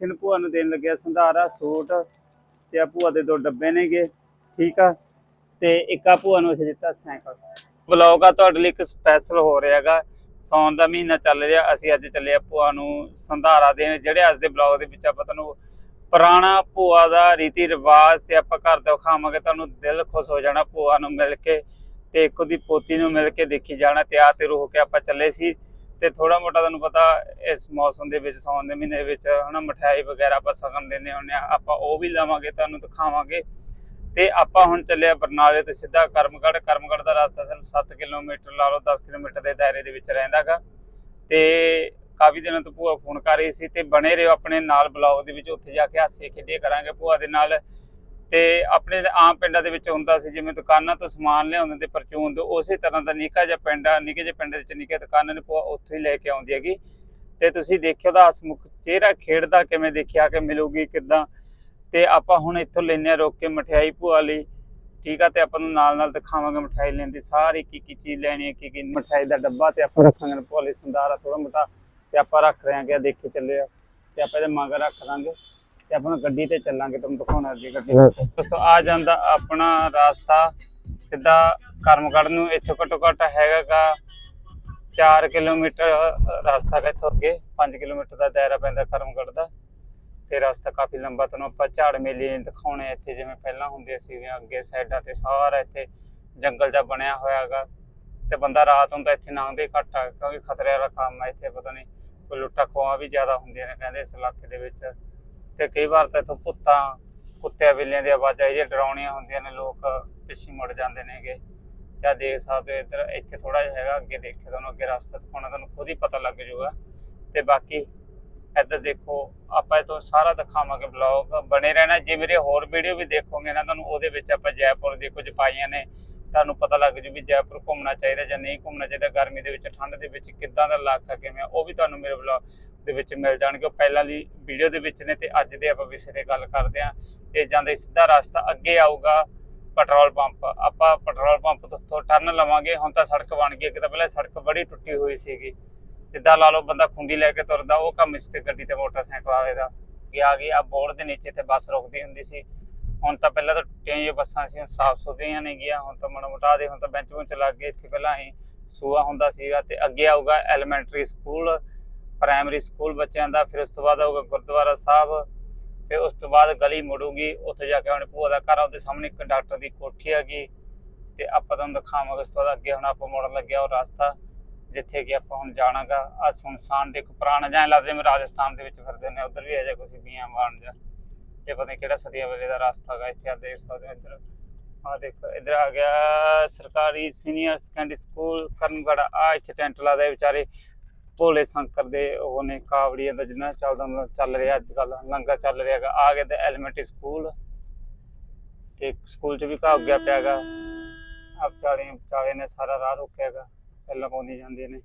ਤਿੰਨ ਭੂਆ ਨੂੰ ਦੇਣ ਲੱਗਿਆ ਸੰਧਾਰਾ, ਸੂਟ ਤੇ ਆ ਭੂਆ ਦੇ ਦੋ ਡੱਬੇ ਨੇਗੇ, ਠੀਕ ਆ? ਤੇ ਇੱਕ ਆ ਭੂਆ ਨੂੰ ਅਸੀਂ ਦਿੱਤਾ ਸਾਈਕਲ। ਵਲੌਗ ਆ ਤੁਹਾਡੇ ਲਈ ਇੱਕ ਸਪੈਸ਼ਲ ਹੋ ਰਿਹਾਗਾ ਸੌਣ ਦਾ ਮਹੀਨਾ ਚੱਲ ਰਿਹਾ, ਅਸੀਂ ਅੱਜ ਚੱਲੇ ਆ ਭੂਆ ਨੂੰ ਸੰਧਾਰਾ ਦੇਣ, ਜਿਹੜੇ ਅੱਜ ਦੇ ਵਲੌਗ ਦੇ ਵਿੱਚ ਆਪਾਂ ਤੁਹਾਨੂੰ ਪੁਰਾਣਾ ਭੂਆ ਦਾ ਰੀਤੀ ਰਿਵਾਜ ਤੇ ਆਪਾਂ ਘਰ ਦਾ ਖਾਵਾਂਗੇ ਤੁਹਾਨੂੰ ਦਿਲ ਖੁਸ਼ ਹੋ ਜਾਣਾ ਭੂਆ ਨੂੰ ਮਿਲ ਕੇ ਤੇ ਇੱਕ ਉਹਦੀ ਪੋਤੀ ਨੂੰ ਮਿਲ ਕੇ ਦੇਖੀ ਜਾਣਾ ਤਿਆਰ ਤੇ ਰੋ ਕੇ ਆਪਾਂ ਚੱਲੇ ਸੀ। ਤੇ ਥੋੜਾ ਮੋਟਾ ਤੁਹਾਨੂੰ ਪਤਾ ਇਸ ਮੌਸਮ ਦੇ ਵਿੱਚ ਸੌਣ ਦੇ ਮਹੀਨੇ ਵਿੱਚ ਹਨਾ, ਮਠਿਆਈ ਵਗੈਰਾ ਆਪਾਂ ਸਗਨ ਦਿੰਦੇ ਹੁੰਦੇ ਆ ਆਪਾਂ ਉਹ ਵੀ ਲਵਾਂਗੇ, ਤੁਹਾਨੂੰ ਦਿਖਾਵਾਂਗੇ। ਤੇ ਆਪਾਂ ਹੁਣ ਚੱਲਿਆ ਬਰਨਾਲੇ ਤੋਂ ਸਿੱਧਾ ਕਰਮਗੜ੍ਹ। ਕਰਮਗੜ੍ਹ ਦਾ ਰਸਤਾ ਸਿਰਫ 7 ਕਿਲੋਮੀਟਰ ਲਾ ਲਓ 10 ਕਿਲੋਮੀਟਰ ਦੇ ਦਾਇਰੇ ਦੇ ਵਿੱਚ ਰਹਿੰਦਾਗਾ। ਤੇ ਕਾਫੀ ਦਿਨਾਂ ਤੋਂ ਭੂਆ ਫੋਨ ਕਰ ਰਹੀ ਸੀ ਤੇ ਬਣੇ ਰਹੋ ਆਪਣੇ ਨਾਲ ਬਲੌਗ ਦੇ ਵਿੱਚ, ਉੱਥੇ ਜਾ ਕੇ ਹਾਸੇ ਖੇਡੇ ਕਰਾਂਗੇ। ਭੂਆ ਦੇ ਨਾਲ ਤੇ ਆਪਣੇ ਆਮ ਪਿੰਡਾਂ ਦੇ ਵਿੱਚ ਹੁੰਦਾ ਸੀ, ਜਿਵੇਂ ਦੁਕਾਨਾਂ ਤੋਂ ਸਮਾਨ ਲਿਆਉਂਦੇ ਤੇ ਪਰਚੂਨ ਤੋਂ ਉਸੇ ਤਰ੍ਹਾਂ ਦਾ ਨਿੱਕਾ ਜਿਹਾ ਪਿੰਡ ਆ, ਨਿੱਕੇ ਜਿਹੇ ਪਿੰਡ ਦੇ ਵਿੱਚ ਨਿੱਕੇ ਦੁਕਾਨਾਂ ਨੇ ਭੂਆ ਉੱਥੋਂ ਹੀ ਲੈ ਕੇ ਆਉਂਦੀ ਹੈਗੀ। ਤੇ ਤੁਸੀਂ ਦੇਖਿਓ ਦਾ ਹਸਮੁਖ ਚਿਹਰਾ ਖੇਡਦਾ ਕਿਵੇਂ ਦੇਖਿਆ ਕਿ ਮਿਲੂਗੀ, ਕਿਦਾਂ? ਤੇ ਆਪਾਂ ਹੁਣ ਇੱਥੋਂ ਲੈਨੇ ਆ ਰੋਕ ਕੇ ਮਠਿਆਈ ਭੂਆ ਲਈ। ਠੀਕ ਆ, ਤੇ ਆਪਾਂ ਨੂੰ ਨਾਲ ਨਾਲ ਦਿਖਾਵਾਂਗੇ ਮਠਿਆਈ ਲੈਣ ਦੀ। ਸਾਰੀ ਕੀ ਕੀ ਚੀਜ਼ ਲੈਣੀ ਹੈ, ਕੀ ਕੀ ਮਠਿਆਈ ਦਾ ਡੱਬਾ ਤੇ ਆਪਾਂ ਰੱਖਾਂਗੇ, ਭੂਆ ਲਈ ਸੰਦਾਰਾ ਥੋੜਾ ਮੋਟਾ। ਤੇ ਆਪਾਂ ਰੱਖ ਰਹੇ ਹਾਂ ਕਿ ਦੇਖੇ ਚੱਲੇ ਆ। ਤੇ ਆਪਾਂ ਇਹਦੇ ਮਗਰ ਰੱਖ ਦਾਂਗੇ। ਤੇ ਆਪਾਂ ਗੱਡੀ ਤੇ ਚੱਲਾਂਗੇ ਤੁਹਾਨੂੰ ਦਿਖਾਉਣਾ ਅੱਗੇ ਗੱਡੀ। ਦੋਸਤੋ ਆ ਜਾਂਦਾ ਆਪਣਾ ਰਾਸਤਾ। ਸਿੱਧਾ ਕਰਮਗੜ੍ਹ ਨੂੰ ਇੱਥੋਂ ਘੱਟੋ ਘੱਟ ਹੈਗਾਗਾ 4 ਕਿਲੋਮੀਟਰ ਰਸਤਾ ਹੈ ਇੱਥੋਂ ਅੱਗੇ। 5 ਕਿਲੋਮੀਟਰ ਦਾ ਦਾਇਰਾ ਪੈਂਦਾ ਕਰਮਗੜ੍ਹ ਦਾ। ਤੇ ਰਸਤਾ ਕਾਫੀ ਲੰਬਾ ਤੁਹਾਨੂੰ ਆਪਾਂ ਝਾੜ ਮੇਲੇ ਦਿਖਾਉਣੇ ਇੱਥੇ ਜਿਵੇਂ ਪਹਿਲਾਂ ਹੁੰਦੇ ਸੀ ਅੱਗੇ ਸਾਈਡਾਂ ਤੇ ਸਾਰਾ ਇੱਥੇ ਜੰਗਲ ਜਿਹਾ ਬਣਿਆ ਹੋਇਆਗਾ। ਤੇ ਬੰਦਾ ਰਾਤ ਹੁੰਦਾ ਇੱਥੇ ਲੰਘਦੇ ਘੱਟ ਆ ਕਿਉਂਕਿ ਖਤਰੇ ਵਾਲਾ ਕੰਮ ਆ ਇੱਥੇ ਪਤਾ ਨਹੀਂ ਕੋਈ ਲੁੱਟਾ ਖੋਹਾਂ ਵੀ ਜ਼ਿਆਦਾ ਹੁੰਦੀਆਂ ਨੇ ਕਹਿੰਦੇ ਇਸ ਇਲਾਕੇ ਦੇ ਵਿੱਚ। ਤੇ ਕਈ ਵਾਰ ਤਾਂ ਇੱਥੋਂ ਪੁੱਤਾਂ, ਕੁੱਤਿਆਂ ਬਿੱਲਿਆਂ ਦੀ ਆਵਾਜ਼ਾਂ ਜਿਹੜੀਆਂ ਡਰਾਉਣੀਆਂ ਹੁੰਦੀਆਂ ਨੇ, ਲੋਕ ਪਿੱਛੇ ਮੁੜ ਜਾਂਦੇ ਨੇਗੇ। ਜਾਂ ਦੇਖ ਸਕਦੇ ਹੋ ਇੱਧਰ, ਇੱਥੇ ਥੋੜਾ ਜਿਹਾ ਹੈਗਾ, ਅੱਗੇ ਦੇਖਿਓ ਤੁਹਾਨੂੰ ਅੱਗੇ ਰਸਤਾ ਦਿਖਾਉਣਾ, ਤੁਹਾਨੂੰ ਖੁਦ ਹੀ ਪਤਾ ਲੱਗ ਜਾਊਗਾ। ਤੇ ਬਾਕੀ ਇੱਧਰ ਦੇਖੋ, ਆਪਾਂ ਇਹ ਤੋਂ ਸਾਰਾ ਦਿਖਾਵਾਂਗੇ ਬਲੌਗ ਬਣੇ ਰਹਿਣਾ, ਜੇ ਮੇਰੇ ਹੋਰ ਵੀਡੀਓ ਵੀ ਦੇਖੋਗੇ ਨਾ, ਤੁਹਾਨੂੰ ਉਹਦੇ ਵਿੱਚ ਆਪਾਂ ਜੈਪੁਰ ਦੀ ਕੁਝ ਪਾਈਆਂ ਨੇ, ਤੁਹਾਨੂੰ ਪਤਾ ਲੱਗ ਜੂ ਵੀ ਜੈਪੁਰ ਘੁੰਮਣਾ ਚਾਹੀਦਾ ਜਾਂ ਨਹੀਂ ਘੁੰਮਣਾ ਚਾਹੀਦਾ, ਗਰਮੀ ਦੇ ਵਿੱਚ, ਠੰਡ ਦੇ ਵਿੱਚ ਕਿੱਦਾਂ ਦਾ ਇਲਾਕਾ ਕਿਵੇਂ ਉਹ ਵੀ ਤੁਹਾਨੂੰ ਮੇਰੇ ਬਲੌਗ ਦੇ ਵਿੱਚ ਮਿਲ ਜਾਣਗੇ, ਉਹ ਪਹਿਲਾਂ ਦੀ ਵੀਡੀਓ ਦੇ ਵਿੱਚ ਨੇ ਤੇ ਅੱਜ ਦੇ ਆਪਾਂ ਵਿਸ਼ੇ ਤੇ ਗੱਲ ਕਰਦੇ ਆਂ ਇਹ ਜਾਂਦੇ ਸਿੱਧਾ ਰਸਤਾ ਅੱਗੇ ਆਊਗਾ ਪੈਟਰੋਲ ਪੰਪ। ਆਪਾਂ ਪੈਟਰੋਲ ਪੰਪ ਤੋਂ ਤੋਂ ਟਰਨ ਲਵਾਂਗੇ, ਹੁਣ ਤਾਂ ਸੜਕ ਬਣ ਗਈ ਇੱਕ ਤਾਂ ਪਹਿਲਾਂ ਸੜਕ ਬੜੀ ਟੁੱਟੀ ਹੋਈ ਸੀਗੀ। ਜਿੱਦਾਂ ਲਾ ਲਓ ਬੰਦਾ ਖੁੰਡੀ ਲੈ ਕੇ ਤੁਰਦਾ, ਉਹ ਕੰਮ ਇਸ ਤੇ ਗੱਡੀ ਤੇ ਮੋਟਰਸਾਈਕਲ ਵਾਲੇ ਦਾ। ਕਿ ਆ ਗਈ ਆ ਬੋਰਡ ਦੇ ਨੀਚੇ ਤੇ ਬੱਸ ਰੁਕਦੀ ਹੁੰਦੀ ਸੀ। ਹੁਣ ਤਾਂ ਪਹਿਲਾਂ ਤਾਂ ਟੁੱਟੀਆਂ ਜਿਹੀਆਂ ਬੱਸਾਂ ਸੀ, ਹੁਣ ਸਾਫ਼ ਸੁਥਰੀਆਂ ਨੇ ਗਿਆ ਹੁਣ ਤਾਂ ਮਨ ਮਟਾ ਦੇ ਹੁਣ ਤਾਂ ਬੈਂਚ ਬੁੰਚ ਲੱਗ ਗਏ, ਇੱਥੇ ਪਹਿਲਾਂ ਹੀ ਸੂਆ ਹੁੰਦਾ ਸੀਗਾ ਤੇ ਅੱਗੇ ਆਊਗਾ ਐਲੀਮੈਂਟਰੀ ਸਕੂਲ ਪ੍ਰਾਇਮਰੀ ਸਕੂਲ ਬੱਚਿਆਂ ਦਾ, ਫਿਰ ਉਸ ਤੋਂ ਬਾਅਦ ਆਊਗਾ ਗੁਰਦੁਆਰਾ ਸਾਹਿਬ ਫਿਰ ਉਸ ਤੋਂ ਬਾਅਦ ਗਲੀ ਮੁੜੂਗੀ, ਉੱਥੇ ਜਾ ਕੇ ਆਪਣੇ ਭੂਆ ਦਾ ਘਰ ਆ, ਉਹਦੇ ਸਾਹਮਣੇ ਕੰਡਕਟਰ ਦੀ ਕੋਠੀ ਹੈਗੀ ਤੇ ਆਪਾਂ ਤੁਹਾਨੂੰ ਦਿਖਾਵਾਂਗੇ, ਉਸ ਤੋਂ ਬਾਅਦ ਅੱਗੇ ਹੁਣ ਆਪਾਂ ਮੁੜਨ ਲੱਗਿਆ ਉਹ ਰਸਤਾ, ਜਿੱਥੇ ਕਿ ਆਪਾਂ ਹੁਣ ਜਾਣਾਗਾ ਆ ਸੁਨਸਾਨ ਦੇਖੋ ਪੁਰਾਣਾ ਜਾਂ ਲੱਗਦਾ ਜਿਵੇਂ ਰਾਜਸਥਾਨ ਦੇ ਵਿੱਚ ਫਿਰਦੇ ਨੇ ਉਧਰ ਵੀ ਆ ਜਾ ਕੁਛ ਬੀਆਂ ਬਾਣ ਜਾਂ ਇਹ ਪਤਾ ਨਹੀਂ ਕਿਹੜਾ ਸਦੀਆਂ ਵੇਲੇ ਦਾ ਰਸਤਾ ਹੈਗਾ ਇੱਥੇ ਆ ਦੇਖ ਸਕਦੇ ਹੋ ਇੱਧਰ ਆ ਦੇਖੋ, ਇੱਧਰ ਆ ਗਿਆ ਸਰਕਾਰੀ ਸੀਨੀਅਰ ਸੈਕੰਡਰੀ ਸਕੂਲ ਕਰਨਗੜ ਆ ਇੱਥੇ ਟੈਂਟ ਲਾਦਾ ਵਿਚਾਰੇ ਭੋਲੇ ਸ਼ੰਕਰ ਦੇ ਉਹ ਨੇ ਕਾਵੜੀਆਂ ਦਾ ਜਿੰਨਾ ਚੱਲਦਾ ਹੁੰਦਾ ਚੱਲ ਰਿਹਾ ਅੱਜ ਕੱਲ ਲੰਗਰ ਚੱਲ ਰਿਹਾ ਹੈਗਾ। ਆ ਗਿਆ ਤੇ ਐਲੀਮੈਂਟਰੀ ਸਕੂਲ ਤੇ ਸਕੂਲ ਚ ਵੀ ਘਾ ਗਿਆ ਪਿਆਗਾ ਆਪ ਚਾਲੇ ਚਾਲੇ ਨੇ ਸਾਰਾ ਰਾਹ ਰੋਕਿਆਗਾ ਪਹਿਲਾਂ ਪਾਉਂਦੀ ਜਾਂਦੇ ਨੇ।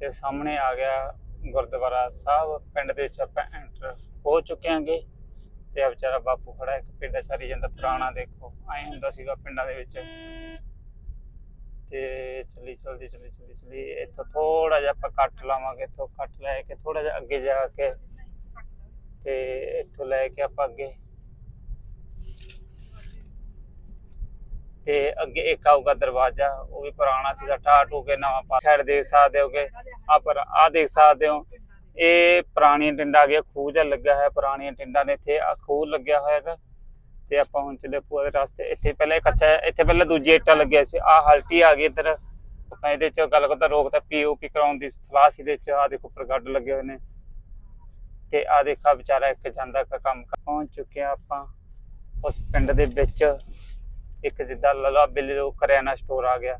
ਤੇ ਸਾਹਮਣੇ ਆ ਗਿਆ ਗੁਰਦੁਆਰਾ ਸਾਹਿਬ, ਪਿੰਡ ਦੇ ਵਿੱਚ ਆਪਾਂ ਐਂਟਰ ਹੋ ਚੁੱਕੇ ਆਂਗੇ ਤੇ ਆ ਵਿਚਾਰਾ ਬਾਪੂ ਖੜਾ, ਇੱਕ ਪਿੰਡ ਚਾਰੀ ਜਾਂਦਾ, ਪੁਰਾਣਾ ਦੇਖੋ, ਐ ਹੁੰਦਾ ਸੀਗਾ ਪਿੰਡਾਂ ਦੇ ਵਿੱਚ। ਤੇ ਚੱਲੀ, ਚਲਦੀ, ਚੱਲੀ ਚੱਲੀ ਚੱਲੀ। ਇੱਥੋਂ ਥੋੜਾ ਜਿਹਾ ਆਪਾਂ ਕੱਟ ਲਾਵਾਂਗੇ, ਇੱਥੋਂ ਕੱਟ ਲੈ ਕੇ ਥੋੜਾ ਜਿਹਾ ਅੱਗੇ ਜਾ ਕੇ ਤੇ ਇੱਥੋਂ ਲੈ ਕੇ ਆਪਾਂ ਅੱਗੇ। ਤੇ ਅੱਗੇ ਇੱਕ ਆਊਗਾ ਦਰਵਾਜ਼ਾ, ਉਹ ਵੀ ਪੁਰਾਣਾ ਸੀਗਾ ਠਾ ਟੂ ਕੇ ਨਵਾਂ ਪਾ ਸਾਈਡ ਦੇਖ ਸਕਦੇ ਹੋਗੇ। ਆ ਪਰ ਆ ਦੇਖ ਸਕਦੇ ਹੋ। ਇਹ ਪੁਰਾਣੀਆਂ ਟਿੰਡਾਂ ਆ ਗਿਆ ਖੂਹ ਜਿਹਾ ਲੱਗਾ ਹੈ ਪੁਰਾਣੀਆਂ ਟਿੰਡਾਂ ਦੇ ਇੱਥੇ ਆ ਖੂਹ ਲੱਗਿਆ ਹੋਇਆ ਹੈਗਾ। ਤੇ ਆਪਾਂ ਹੁਣ ਚੱਲੇ ਪੂਆ ਦੇ ਰਸਤੇ। ਇੱਥੇ ਪਹਿਲਾਂ ਕੱਚਾ ਇੱਥੇ ਪਹਿਲਾਂ ਦੂਜੀ ਇੱਟਾਂ ਲੱਗਿਆ ਸੀ। ਆ ਹਲਟੀ ਆ ਗਈ ਇੱਧਰ। ਆਪਾਂ ਇਹਦੇ ਚ ਗੱਲ ਕਰਦਾ, ਰੋਕ ਤਾਂ ਪੀਓਪੀ ਕਰਾਉਣ ਦੀ ਸਲਾਹ ਸੀ ਦੇ ਚ। ਆ ਦੇਖੋ ਉੱਪਰ ਗੱਡ ਲੱਗੇ ਹੋਏ ਨੇ। ਤੇ ਆ ਦੇਖਾ ਵਿਚਾਰਾ ਇੱਕ ਜਾਂਦਾ ਕਾ ਕੰਮ ਕਰ- ਪਹੁੰਚ ਚੁੱਕੇ ਆ ਆਪਾਂ। ਉਸ ਪਿੰਡ ਦੇ ਵਿੱਚ ਇੱਕ ਜਿੱਦਾਂ ਲਲਾ ਬਿੱਲੀ ਉਹ ਕਰਿਆਨਾ ਸਟੋਰ ਆ ਗਿਆ।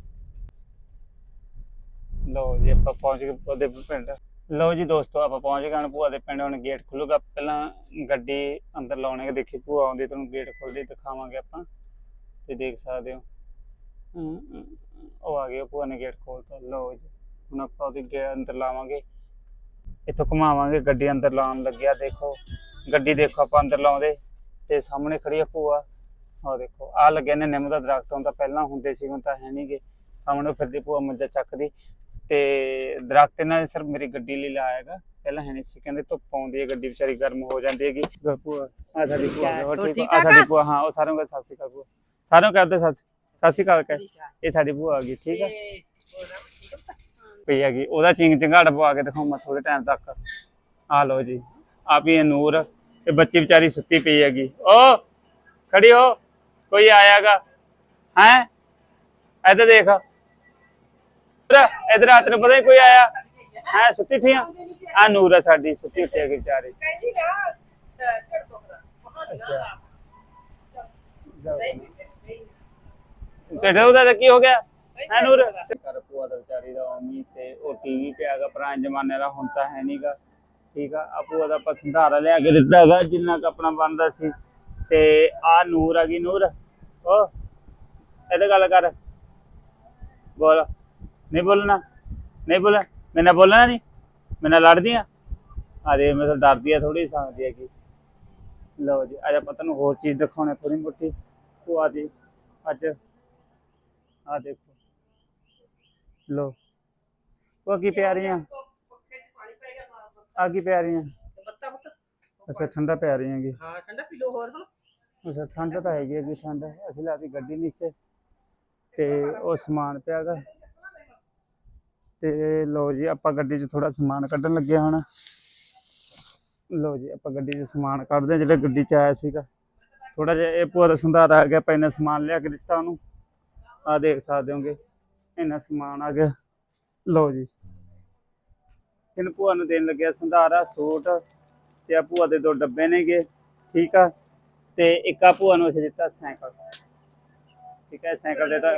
ਲਓ ਜੀ, ਆਪਾਂ ਪਹੁੰਚ ਗਏ ਉਹਦੇ ਪਿੰਡ। ਲਓ ਜੀ ਦੋਸਤੋ, ਆਪਾਂ ਪਹੁੰਚ ਗਏ ਹੁਣ ਭੂਆ ਦੇ ਪਿੰਡ, ਹੁਣ ਗੇਟ ਖੁੱਲੂਗਾ। ਪਹਿਲਾਂ ਗੱਡੀ ਅੰਦਰ ਲਾਉਣੇ ਦੇਖੀ ਭੂਆ ਆਉਂਦੀ ਤੁਹਾਨੂੰ ਗੇਟ ਖੋਲਦੀ ਦਿਖਾਵਾਂਗੇ ਆਪਾਂ। ਤੇ ਦੇਖ ਸਕਦੇ ਹੋ। ਉਹ ਆ ਗਿਆ ਭੂਆ ਨੇ ਗੇਟ ਖੋਲਤਾ ਲਓ ਜੀ, ਹੁਣ ਆਪਾਂ ਉਹਦੇ ਗੇ ਅੰਦਰ ਲਾਵਾਂਗੇ। ਇੱਥੋਂ ਘੁਮਾਵਾਂਗੇ, ਗੱਡੀ ਅੰਦਰ ਲਾਉਣ ਲੱਗਿਆ, ਦੇਖੋ। ਗੱਡੀ ਦੇਖੋ ਆਪਾਂ ਅੰਦਰ ਲਾਉਂਦੇ, ਤੇ ਸਾਹਮਣੇ ਖੜੀ ਆ ਭੂਆ। ਆਹ ਦੇਖੋ ਆ ਲੱਗੇ ਨੇ ਨਿੰਮ ਦਾ ਦਰਖਤ ਹੁੰਦਾ ਪਹਿਲਾਂ ਹੁੰਦੇ ਸੀ, ਹੁਣ ਤਾਂ ਹੈ ਨਹੀਂਗੇ ਸਾਹਮਣੇ ਫਿਰਦੀ, ਭੂਆ ਮੰਜਾ ਚੱਕਦੀ। ਤੇ ਦਰਖਤ ਇਹਨਾਂ ਨੇ ਸਿਰਫ ਮੇਰੀ ਗੱਡੀ ਲਈ ਲਾਇਆ ਹੈਗਾ। ਪਹਿਲਾਂ ਹੈ ਨਹੀਂ ਸੀ ਕਹਿੰਦੇ ਧੁੱਪ ਆਉਂਦੀ ਹੈ ਗੱਡੀ ਵਿਚਾਰੀ ਗਰਮ ਹੋ ਜਾਂਦੀ ਹੈਗੀ। ਭੂਆ। ਆ ਸਾਡੀ ਭੂਆ ਹੈ, ਹੋਰ ਹੋਰ ਠੀਕ ਠੀਕ ਆ? ਠਾਕ ਸਾਡੀ ਆ? ਭੂਆ ਹਾਂ ਉਹ ਸਾਰਿਆਂ ਨੂੰ ਸਤਿ ਸ਼੍ਰੀ ਅਕਾਲ ਭੂਆ। ਸਾਰਿਆਂ ਨੂੰ ਕਰਦੇ ਸਤਿ ਸਤਿ ਸ਼੍ਰੀ ਅਕਾਲ ਕਹਿ। ਇਹ ਸਾਡੀ ਭੂਆ ਆ ਗਈ ਠੀਕ ਆ? ਪਈ ਹੈਗੀ। ਉਹਦਾ ਚਿੰਗ ਚੰਗਾੜ ਪਵਾ ਕੇ ਦਿਖਾਉਂ ਥੋੜੇ ਟਾਈਮ ਤੱਕ। ਆ ਲਓ ਜੀ ਆਪ ਹੀ ਇਹ ਨੂਰ ਇਹ ਬੱਚੀ ਵਿਚਾਰੀ ਸੁੱਤੀ ਪਈ ਹੈਗੀ। ਓ ਖੜੀ ਹੋ ਕੋਈ ਆਇਆਗਾ ਹੈ? ਇੱਧਰ ਦੇਖ। ਇੱਧਰ ਇੱਧਰ ਆ ਤੈਨੂੰ ਪਤਾ ਹੀ ਕੋਈ ਆਇਆ? ਹੈ ਸੁੱਤੀ ਠੀਆਂ ਆ? ਨੂਰ ਆ ਸਾਡੀ ਸੁੱਤੀ ਉੱਠੀ ਹੈਗੀ ਵਿਚਾਰੀ। ਅੱਛਾ। ਤੇਰੇ ਉਹਦਾ ਤਾਂ ਕੀ ਹੋ ਗਿਆ? ਹੈ ਨੂਰ? ਕਰ ਭੂਆ ਦਾ ਵਿਚਾਰੀ ਦਾ ਉਮੀ ਤੇ ਉਹ ਟੀਵੀ ਤੇ ਆਗਾ ਪੁਰਾਣੇ ਜ਼ਮਾਨੇ ਦਾ ਹੁਣ ਤਾਂ ਹੈ ਨਹੀਂਗਾ ਠੀਕ ਆ ਆ ਭੂਆ ਦਾ ਆਪਾਂ ਸੰਧਾਰਾ ਲਿਆ ਕੇ ਦਿੱਤਾ ਹੈਗਾ ਜਿੰਨਾ ਕੁ ਆਪਣਾ ਬਣਦਾ ਸੀ। ਤੇ ਆ ਨੂਰ ਆ ਗਈ ਨੂਰ। ਓ ਇਹਦੇ ਗੱਲ ਕਰ। ਬੋਲ। ਨਹੀਂ ਬੋਲਣਾ। ਨਹੀਂ ਬੋਲ ਮੈਨਾਂ ਬੋਲਣਾ ਨਹੀਂ। ਮੈਨਾਂ ਲੜਦੀ ਆ। ਆ ਦੇ ਮੈਂ ਤਾਂ ਡਰਦੀ ਆ ਥੋੜੀ ਸਮਝਦੀ ਆ ਕਿ ਲਓ ਜੀ ਅੱਜ ਆਪਾਂ ਤੁਹਾਨੂੰ ਹੋਰ ਚੀਜ਼ ਦਿਖਾਉਣੇ ਥੋੜੀ ਮੋਟੀ। ਭੂਆ ਦੀ ਅੱਜ ਆ ਦੇਖੋ। ਲੋ ਉਹ ਕੀ ਪਿਆਰੀਆਂ ਆ ਕੀ ਪਿਆਰੀਆਂ ਅੱਛਾ ਠੰਡਾ ਪੈ ਰਹੀਆਂ ਹਾਂ ਠੰਡਾ ਪੀ ਲੋ ਹੋਰ ਹੁਣ। ਅੱਛਾ ਠੰਡ ਤਾਂ ਹੈਗੀ ਹੈਗੀ ਠੰਡ। ਅਸੀਂ ਲਾਤੀ ਗੱਡੀ ਨੀਚੇ। ਤੇ ਉਹ ਸਮਾਨ ਪਿਆਗਾ ਤੇ ਲੋ ਜੀ, ਆਪਾਂ ਗੱਡੀ 'ਚ ਥੋੜਾ ਸਮਾਨ ਕੱਢਣ ਲੱਗੇ ਹੁਣ। ਲੋ ਜੀ, ਆਪਾਂ ਗੱਡੀ 'ਚ ਸਮਾਨ ਕੱਢਦੇ ਹਾਂ, ਜਿਹੜਾ ਗੱਡੀ 'ਚ ਆਇਆ ਸੀਗਾ। ਥੋੜਾ ਜਿਹਾ ਇਹ ਭੂਆ ਦਾ ਸੰਧਾਰਾ ਆ ਗਿਆ ਪੈਨੇ ਸਮਾਨ ਲਿਆ ਕੇ ਦਿੱਤਾ ਉਹਨੂੰ। ਆ ਦੇਖ ਸਕਦੇ ਹੋਗੇ, ਇੰਨਾ ਸਮਾਨ ਆ ਗਿਆ। ਲੋ ਜੀ। ਇਹਨੂੰ ਭੂਆ ਨੂੰ ਦੇਣ ਲੱਗਿਆ ਸੰਧਾਰਾ ਸੂਟ ਤੇ ਆ ਭੂਆ ਦੇ ਦੋ ਡੱਬੇ ਨੇਗੇ, ਠੀਕ ਆ? ਤੇ ਇੱਕ ਆ ਭੂਆ ਨੂੰ ਅਸੀਂ ਦਿੱਤਾ ਸਾਈਕਲ। ਠੀਕ ਹੈ ਸਾਈਕਲ ਤਾਂ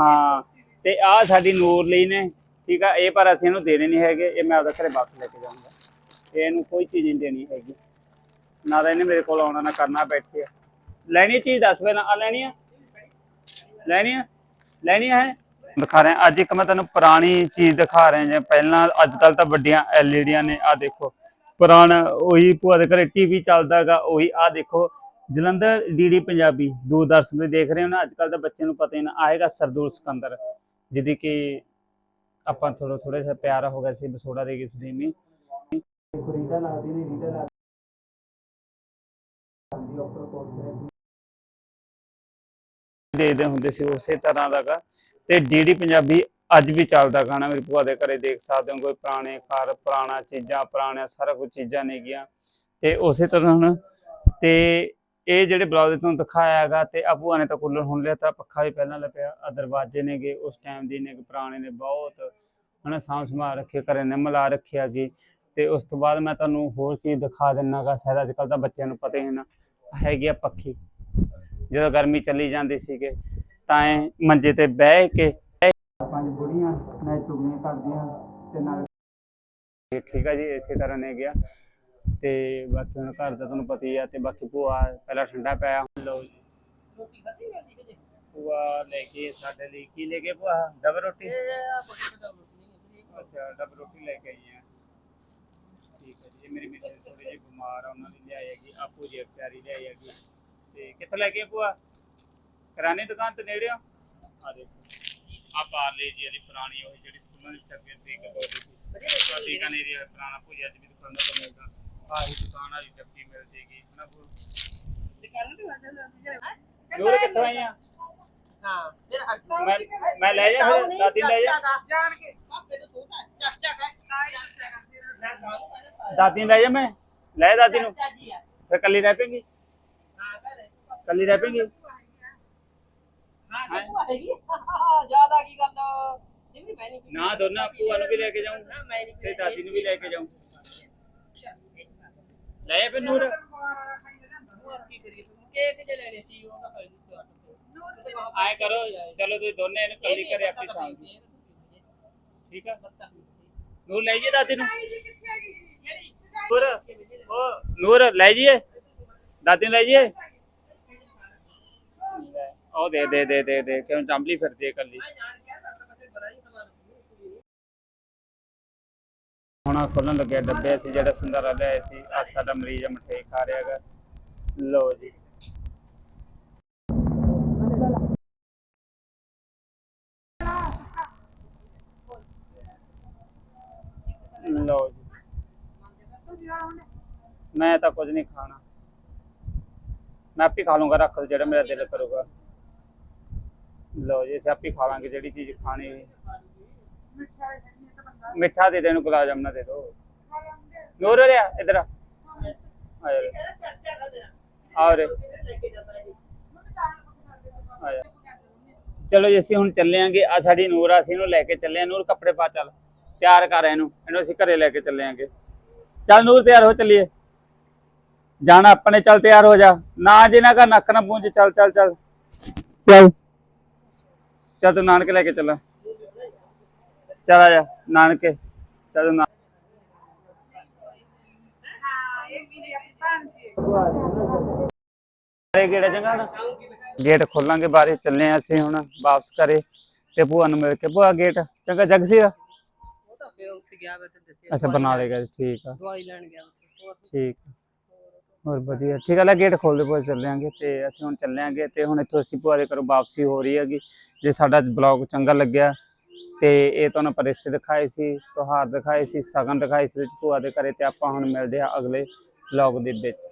ਹਾਂ, ਤੇ ਆ ਸਾਡੀ ਨੂਰ ਲਈ ਨੇ। ਠੀਕ ਆ, ਇਹ ਪਰ ਅਸੀਂ ਇਹਨੂੰ ਦੇਣੇ ਨਹੀਂ ਹੈਗੇ, ਇਹ ਮੈਂ ਆਪਦਾ ਘਰੇ ਵਾਪਸ ਲੈ ਕੇ ਜਾਊਂਗਾ। ਇਹਨੂੰ ਕੋਈ ਚੀਜ਼ ਨਹੀਂ ਦੇਣੀ ਹੈਗੀ। ਨਾ ਤਾਂ ਇਹਨੇ ਮੇਰੇ ਕੋਲ ਆਉਣਾ, ਨਾ ਕਰਨਾ ਬੈਠੇ ਲੈਣੀ ਚੀਜ਼, ਦੱਸ ਪਹਿਲਾਂ। ਆ ਲੈਣੀ ਆ? ਲੈਣੀ ਆ? ਲੈਣੀ ਹੈ ਦਿਖਾ ਰਹੇ ਅੱਜ ਇੱਕ ਮੈਂ ਤੁਹਾਨੂੰ ਪੁਰਾਣੀ ਚੀਜ਼ ਦਿਖਾ ਰਿਹਾ ਜਿਵੇਂ ਪਹਿਲਾਂ ਅੱਜ ਕੱਲ ਤਾਂ ਵੱਡੀਆਂ ਐਲਈਡੀਆਂ ਨੇ ਆ ਦੇਖੋ। ਪੁਰਾਣਾ ਉਹੀ ਭੂਆ ਦੇ ਘਰੇ ਟੀਵੀ ਚੱਲਦਾਗਾ ਉਹੀ ਆ ਦੇਖੋ। ਜਲੰਧਰ ਡੀਡੀ ਪੰਜਾਬੀ, ਦੂਰਦਰਸ਼ਨ ਤੇ ਦੇਖ ਰਹੇ ਹੋ ਨਾ। ਅੱਜ ਕੱਲ ਤਾਂ ਬੱਚੇ ਨੂੰ ਪਤਾ ਹੀ ਨਾ ਆਏਗਾ ਸਰਦੂਲ ਸਿਕੰਦਰ, ਜਿਹਦੀ ਕਿ ਆਪਾਂ ਥੋੜਾ ਥੋੜਾ ਜਿਹਾ ਪਿਆਰਾ ਹੋ ਗਿਆ ਸੀ ਬਸੋੜਾ ਦੇ ਕਿਸ ਦੀ ਵੀ ਰੀਡਾ ਲੱਗਦੀ ਨੇ ਰੀਡਾ ਲੱਗਦੀ ਉੱਪਰ ਕੋਲ ਦੇਖਦੇ ਹੁੰਦੇ ਸੀ ਉਸੇ ਤਰ੍ਹਾਂ ਦਾ ਤੇ ਡੀਡੀ ਪੰਜਾਬੀ ਅੱਜ ਵੀ ਚੱਲਦਾ ਗਾਣਾ ਮੇਰੀ ਭੂਆ ਦੇ ਘਰੇ ਦੇਖ ਸਕਦੇ ਹੋ ਕੋਈ ਪੁਰਾਣੇ ਘਰ ਪੁਰਾਣਾ ਚੀਜ਼ਾਂ ਪੁਰਾਣਾ ਸਾਰਾ ਕੁਝ ਚੀਜ਼ਾਂ ਨੇ ਗਿਆ। ਤੇ ਉਸੇ ਤਰ੍ਹਾਂ ਹੁਣ ਤੇ ਇਹ ਜਿਹੜੇ ਬਲੌਗ ਤੁਹਾਨੂੰ ਦਿਖਾਇਆ ਹੈਗਾ ਤੇ ਆ ਨੇ ਤਾਂ ਕੂਲਰ ਹੁਣ ਲਿਆ ਤਾਂ, ਪੱਖਾ ਵੀ ਪਹਿਲਾਂ ਲੱਪਿਆ ਆ ਦਰਵਾਜ਼ੇ ਨੇਗੇ, ਉਸ ਟਾਈਮ ਦੀ ਨੇ ਪੁਰਾਣੇ ਨੇ ਬਹੁਤ, ਹਨਾ, ਸਾਂਭ ਸੰਭਾਲ ਰੱਖੇ ਘਰੇ ਨੇ ਮਿਲਾ ਰੱਖਿਆ ਜੀ। ਤੇ ਉਸ ਤੋਂ ਬਾਅਦ ਮੈਂ ਤੁਹਾਨੂੰ ਹੋਰ ਚੀਜ਼ ਦਿਖਾ ਦਿੰਨਾਗਾ, ਸ਼ਾਇਦ ਅੱਜ ਕੱਲ ਤਾਂ ਬੱਚਿਆਂ ਨੂੰ ਪਤਾ ਹੀ ਨਾ, ਹੈਗੀ ਆ ਪੱਖੀ। ਜਦੋਂ ਗਰਮੀ ਚੱਲੀ ਜਾਂਦੀ ਸੀਗੇ, ਤਾਂ ਇਹ ਮੰਜੇ ਤੇ ਬਹਿ ਕੇ ਪੰਜ ਬੁੜੀਆਂ ਨਾ ਚੁਗਲੀਆਂ ਕਰਦੀਆਂ ਤੇ ਨਾਲ ਠੀਕ ਆ ਜੀ, ਇਸੇ ਤਰ੍ਹਾਂ ਨੇ ਗਿਆ ਤੇ ਬਾਕੀ ਹੁਣ ਘਰ ਦਾ ਤੁਹਾਨੂੰ ਪਤਾ ਹੀ ਆ ਤੇ ਬਾਕੀ ਭੂਆ ਪਹਿਲਾਂ ਠੰਡਾ ਪਿਆ। ਲਓ ਜੀ। ਰੋਟੀ ਖਾਧੀ ਜਾਂਦੀ ਕਿ ਭੂਆ ਲੈ ਕੇ ਸਾਡੇ ਲਈ ਕੀ ਲੈ ਕੇ ਭੂਆ? ਡਬਲ ਰੋਟੀ? ਇਹ ਆ ਬੜੀ ਬੜਾ ਰੋਟੀ ਅੱਛਾ ਡਬਲ ਰੋਟੀ ਲੈ ਕੇ ਆਈ ਆ। ਠੀਕ ਹੈ ਜੀ ਇਹ ਮੇਰੀ ਮਿੱਥੇ ਥੋੜੀ ਜਿਹੀ ਬਿਮਾਰ ਆ ਉਹਨਾਂ ਦੀ ਲਿਆਈ ਹੈਗੀ ਆਪੂ ਜੀ ਪਿਆਰੀ ਲਿਆਈ ਹੈਗੀ। ਤੇ ਕਿੱਥੇ ਲੈ ਕੇ ਭੂਆ? ਕਰਾਣੇ ਦੁਕਾਨ ਤੇ ਨੇੜੇ ਆ ਆ ਦੇਖੋ। ਆ ਪਾਰਲੇ ਜੀ ਵਾਲੀ ਪੁਰਾਣੀ ਉਹ ਜਿਹੜੀ ਸਕੂਲਾਂ ਦੇ ਵਿੱਚ ਅੱਗੇ ਦੇ ਕੇ ਬੋਲਦੀ ਸੀ। ਠੀਕ ਆ ਨੇੜੇ ਪੁਰਾਣਾ ਭੂਜੀ ਅੱਜ ਵੀ ਦੁਕਾਨ ਦਾ ਬਣੇਗਾ ਆਹੀ ਦੁਕਾਨ ਵਾਲੀ ਚੱਕੀ ਮਿਲ ਜੇਗੀ ਨਾ ਭੂ ਦੁਕਾਨ ਤੇ ਵਾਜਾ ਜਾਂਦੀ ਹੈ ਨੂਰ ਕਿੱਥੋਂ ਆਈ ਆ? ਹਾਂ ਫਿਰ ਅੱਟਾ ਮੈਂ ਮੈਂ ਲੈ ਜਾ ਫਿਰ ਦਾਦੀ ਲੈ ਜਾ। ਜਾਣ ਕੇ ਆਪੇ ਤੋਂ ਛੋਟਾ ਚਾਚਾ ਕਹੇ। ਮੈਂ ਕਹਾਂ ਦਾਦੀ ਨੂੰ ਲੈ ਜਾ ਮੈਂ। ਲੈ ਦਾਦੀ ਨੂੰ। ਫਿਰ ਕੱਲੀ ਰਹਿ ਪੈਂਗੀ ਹਾਂ ਕੱਲੀ ਰਹਿ ਪੈਂਗੀ ਹਾਂ ਜ਼ਿਆਦਾ ਕੀ ਗੱਲ ਜਿੰਨੀ ਮੈਂ ਨਹੀਂ ਨਾ ਦੋਨਾਂ ਭੂਆ ਨੂੰ ਵੀ ਲੈ ਕੇ ਜਾਊਂ ਤੇ ਦਾਦੀ ਨੂੰ ਵੀ ਲੈ ਕੇ ਜਾਊਂ। ਲੈ ਫਿਰ ਨੂਰ। ਹੋਰ ਕੀ ਕਰੀਏ? ਕੇਕ ਜੇ ਲੈਣੇ ਸੀ ਉਹ ਤਾਂ ਫਾਇਦਾ ਸੀ ਆਟੋ ਆਏ ਕਰੋ ਚਲੋ ਤੁਸੀਂ ਦੋਨੇ ਇਹਨੂੰ ਕੱਲੀ ਘਰੇ ਆਪੇ ਸਾਂਭ ਦਿਓ। ਠੀਕ ਆ। ਨੂਰ ਲੈ ਜੀ ਦਾਦੀ ਨੂੰ। ਨੂਰ ਉਹ ਨੂਰ ਲੈ ਜੀਏ ਦਾਦੀ ਨੂੰ ਲੈ ਜੀਏ ਉਹ ਦੇ ਦੇ ਦੇ ਦੇ ਦੇ ਕਿਉਂ ਚੰਬਲੀ ਫਿਰਦੀ ਹੈ ਕੱਲੀ ਹੁਣ ਖੋਲਣ ਲੱਗਿਆ ਡੱਬੇ ਸੀ ਜਿਹੜਾ ਸੁੰਦਰ ਲਿਆਏ ਸੀ, ਅੱਜ ਸਾਡਾ ਮਰੀਜ਼ ਮਠੇ ਖਾ ਰਿਹਾ ਹੈਗਾ। ਲਓ ਜੀ। ਲਓ ਜੀ। ਮੈਂ ਤਾਂ ਕੁਝ ਨਹੀਂ ਖਾਣਾ। ਮੈਂ ਆਪੇ ਖਾ ਲੂੰਗਾ ਰੱਖ ਜਿਹੜਾ ਮੇਰਾ ਦਿਲ ਕਰੂਗਾ। ਲਓ ਜੀ, ਅਸੀਂ ਆਪੇ ਖਾ ਲਾਂਗੇ ਜਿਹੜੀ ਚੀਜ਼ ਖਾਣੀ। ਹੋਈ ਮਿੱਠਾ ਦੇ ਦੇ ਇਹਨੂੰ ਗੁਲਾਬ ਜਾਮਨਾ ਦੇ ਦਿਓ ਨੂਰ ਰਿਆ ਇਧਰ ਆ। ਆ ਜਾ ਆ ਰੇ ਆ ਜਾ। ਚਲੋ ਜੀ ਅਸੀਂ ਹੁਣ ਚੱਲੇ ਆਂਗੇ। ਆ ਸਾਡੀ ਨੂਰ ਆ ਅਸੀਂ ਇਹਨੂੰ ਲੈ ਕੇ ਚੱਲੇ ਆ। ਨੂਰ ਕੱਪੜੇ ਪਾ ਚੱਲ। ਤਿਆਰ ਕਰ ਇਹਨੂੰ। ਇਹਨੂੰ ਅਸੀਂ ਘਰੇ ਲੈ ਕੇ ਚੱਲੇ ਆਂਗੇ। ਚੱਲ ਨੂਰ ਤਿਆਰ ਹੋ ਚੱਲੀਏ। ਜਾਣਾ ਆਪਣੇ ਚੱਲ ਤਿਆਰ ਹੋ ਜਾ। ਨਾ ਜੇ ਨਾ ਕਰ ਨੱਕ ਨਾ ਪੂੰਝ। ਚੱਲ ਚੱਲ ਚੱਲ। ਚੱਲ। ਚੱਲ ਤੂੰ ਨਾਨਕੇ ਲੈ ਕੇ ਚੱਲ। ਚੱਲ ਆ ਜਾ, ਨਾਨਕੇ, ਚੱਲ ਨਾ। ਗੇੜਾ ਚੰਗਾ ਨਾ। ਗੇਟ ਖੋਲਾਂਗੇ ਬਾਰੇ ਚੱਲੇ ਅਸੀਂ ਹੁਣ, ਵਾਪਸ ਘਰੇ। ਤੇ ਭੂਆ ਨੂੰ ਮਿਲ ਕੇ, ਭੂਆ ਗੇਟ, ਚੰਗਾ, ਜਗ ਸੀ ਅੱਛਾ, ਬਣਾ ਲੇਗਾ ਠੀਕ ਆ। ਦਵਾਈ ਲੈਣ ਗਿਆ ਠੀਕ ਆ। ਹੋਰ ਵਧੀਆ, ਠੀਕ ਆ, ਲੈ ਗੇਟ ਖੋਲ ਦੇ ਭੂਆ ਚੱਲਾਂਗੇ ਤੇ ਅਸੀਂ ਹੁਣ ਚੱਲਾਂਗੇ ਤੇ ਹੁਣ ਇੱਥੋਂ ਅਸੀਂ ਭੂਆ ਦੇ ਘਰੋਂ ਵਾਪਸੀ ਹੋ ਰਹੀ ਹੈਗੀ। ਜੇ ਸਾਡਾ ਬਲੌਗ ਚੰਗਾ ਲੱਗਿਆ ਤੇ ਇਹ ਤੁਹਾਨੂੰ ਆਪਾਂ ਰਿਸ਼ਤੇ ਦਿਖਾਏ ਸੀ ਤਿਉਹਾਰ ਦਿਖਾਏ ਸੀ, ਸਗਨ ਦਿਖਾਏ ਸੀ, ਭੂਆ ਦੇ ਘਰੇ ਤੇ ਆਪਾਂ ਹੁਣ ਮਿਲਦੇ ਆ ਅਗਲੇ ਬਲੌਗ ਦੇ ਵਿੱਚ।